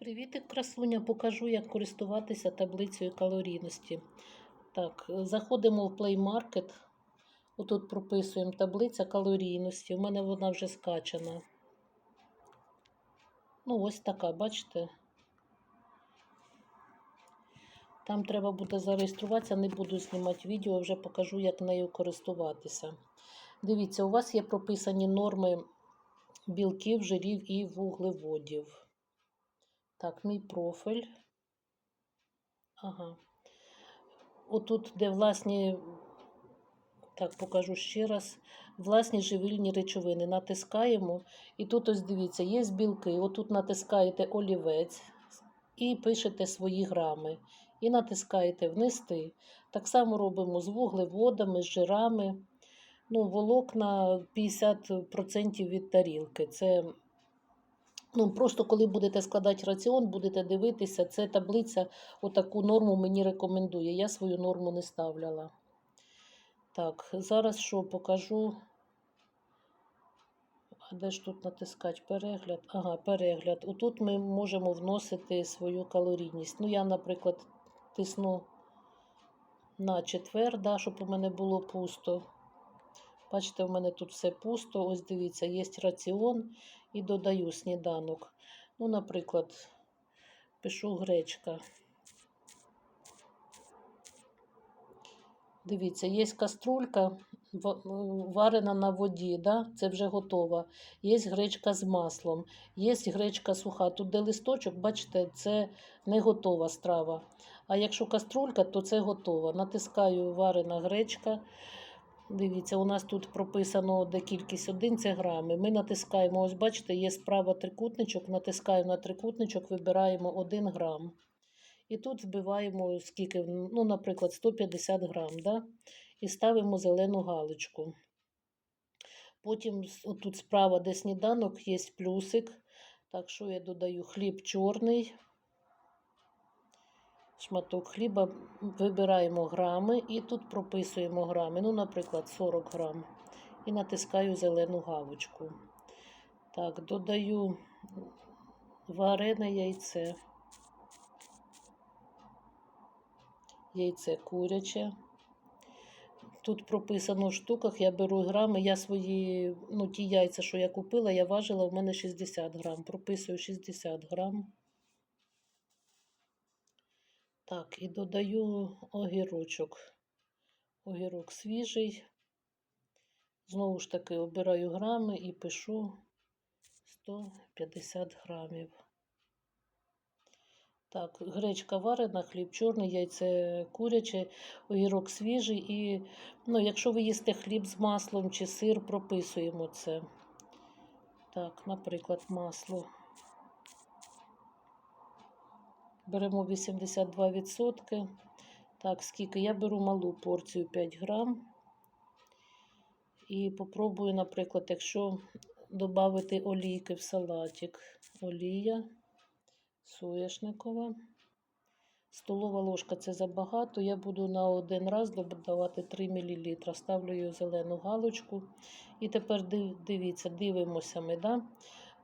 Привіт, красуня! Покажу, як користуватися таблицею калорійності. Так, заходимо в Play Market. Отут прописуємо таблиця калорійності. У мене вона вже скачана. Ну, ось така, бачите? Там треба буде зареєструватися, не буду знімати відео, вже покажу, як нею користуватися. Дивіться, у вас є прописані норми білків, жирів і вуглеводів. Так, мій профіль. Ага. Отут, де власні, так, покажу ще раз. Власні живильні речовини. Натискаємо. І тут ось дивіться, є білки. Отут натискаєте олівець і пишете свої грами. І натискаєте внести. Так само робимо з вуглеводами, з жирами. Ну, волокна 50% від тарілки. Це Ну, просто коли будете складати раціон, будете дивитися, це таблиця отаку норму мені рекомендує. Я свою норму не ставляла. Так, зараз що покажу. А де ж тут натискати перегляд? Ага, перегляд. Отут ми можемо вносити свою калорійність. Ну, я, наприклад, тисну на четвер, да, щоб у мене було пусто. Бачите, у мене тут все пусто. Ось дивіться, є раціон і додаю сніданок. Ну, наприклад, пишу гречка. Дивіться, є каструлька варена на воді, да? це вже готова. Є гречка з маслом, є гречка суха. Тут, де листочок, бачите, це не готова страва. А якщо каструлька, то це готова. Натискаю варена гречка. Дивіться, у нас тут прописано, де кількість 1 це грами. Ми натискаємо, ось бачите, є справа трикутничок, натискаємо на трикутничок, вибираємо 1 грам. І тут вбиваємо, скільки, ну, наприклад, 150 грам. Да? І ставимо зелену галочку. Потім тут справа, де сніданок, є плюсик. Так що я додаю хліб чорний шматок хліба, вибираємо грами і тут прописуємо грами. Ну, наприклад, 40 грам. І натискаю зелену галочку. Так, додаю варене яйце. Яйце куряче. Тут прописано в штуках, я беру грами, я свої, ну, ті яйця, що я купила, я важила, у мене 60 грам. Прописую 60 грам. Так, і додаю огірочок. Огірок свіжий. Знову ж таки, обираю грами і пишу 150 грамів. Так, гречка варена, хліб чорний, яйце куряче, огірок свіжий. І, ну, якщо ви їсте хліб з маслом чи сир, прописуємо це. Так, наприклад, масло. Беремо 82%. Так, скільки? Я беру малу порцію 5 грам. І попробую, наприклад, якщо додати олійки в салатик, олія соєшникова. Столова ложка це забагато. Я буду на один раз додавати 3 мл. Ставлю її зелену галочку. І тепер дивіться, дивимося ми. Да?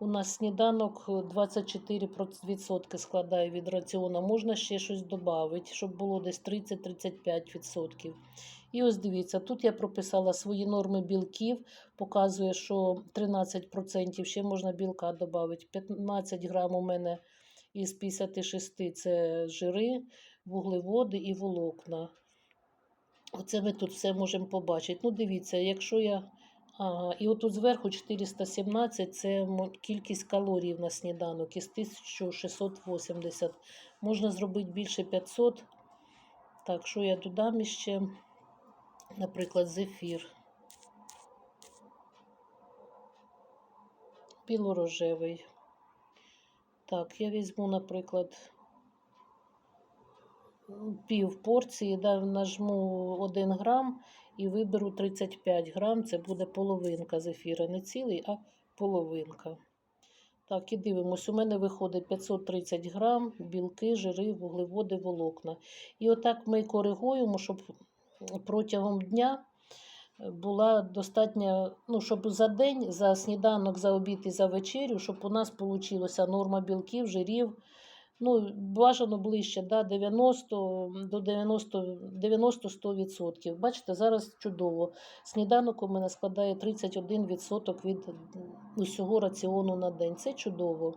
У нас сніданок 24% складає від раціону. Можна ще щось додати, щоб було десь 30-35%. І ось дивіться, тут я прописала свої норми білків, показує, що 13% ще можна білка додати. 15 грам у мене із 56 це жири, вуглеводи і волокна. Оце ми тут все можемо побачити. Ну, дивіться, якщо я. І отут зверху 417 це кількість калорій на сніданок із 1680. Можна зробити більше 500. Так, що я додам іще, наприклад, зефір. Білорожевий. Так, я візьму, наприклад, пів порції, да, нажму 1 грам і виберу 35 грам, це буде половинка зефіра. Не цілий, а половинка. Так, і дивимось, у мене виходить 530 грам, білки, жири, вуглеводи, волокна. І отак ми коригуємо, щоб протягом дня була достатня, ну, щоб за день, за сніданок, за обід і за вечерю, щоб у нас вийшла норма білків, жирів. Ну, бажано ближче, да, 90 до 90 90-100%. Бачите, зараз чудово. Сніданок у мене складає 31% від усього раціону на день. Це чудово.